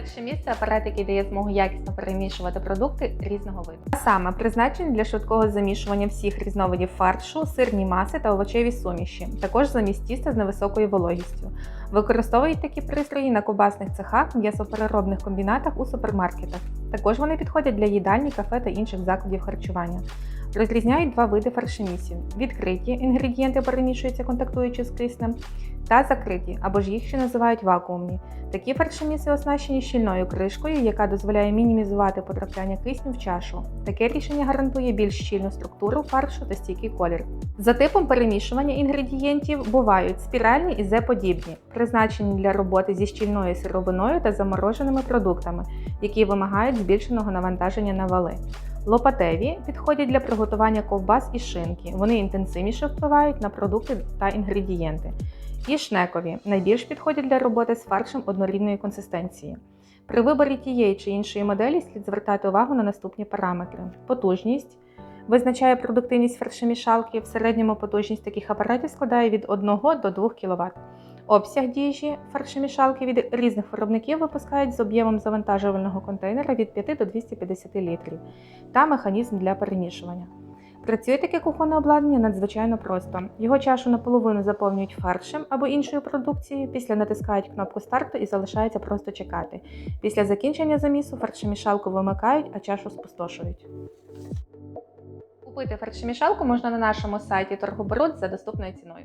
Перше місце апарат, який дає змогу якісно перемішувати продукти різного виду. А саме призначений для швидкого замішування всіх різновидів фаршу, сирні маси та овочеві суміші, також замість тіста з невисокою вологістю. Використовують такі пристрої на ковбасних цехах, м'ясопереробних комбінатах у супермаркетах. Також вони підходять для їдальні, кафе та інших закладів харчування. Розрізняють два види фаршемісів: відкриті інгредієнти перемішуються, контактуючи з киснем, та закриті, або ж їх ще називають вакуумні. Такі фаршеміси оснащені щільною кришкою, яка дозволяє мінімізувати потрапляння кисню в чашу. Таке рішення гарантує більш щільну структуру фаршу та стійкий колір. За типом перемішування інгредієнтів бувають спіральні і З-подібні, призначені для роботи зі щільною сировиною та замороженими продуктами, які вимагають збільшеного навантаження на вали. Лопатеві підходять для приготування ковбас і шинки. Вони інтенсивніше впливають на продукти та інгредієнти. І шнекові найбільш підходять для роботи з фаршем однорідної консистенції. При виборі тієї чи іншої моделі слід звертати увагу на наступні параметри: потужність. Визначає продуктивність фаршемішалки. В середньому потужність таких апаратів складає від 1 до 2 кВт. Обсяг діжі фаршемішалки від різних виробників випускають з об'ємом завантажувального контейнера від 5 до 250 літрів та механізм для перемішування. Працює таке кухонне обладнання надзвичайно просто. Його чашу наполовину заповнюють фаршем або іншою продукцією, після натискають кнопку старту і залишається просто чекати. Після закінчення замісу фаршемішалку вимикають, а чашу спустошують. Купити фаршемішалку можна на нашому сайті торгоборот за доступною ціною.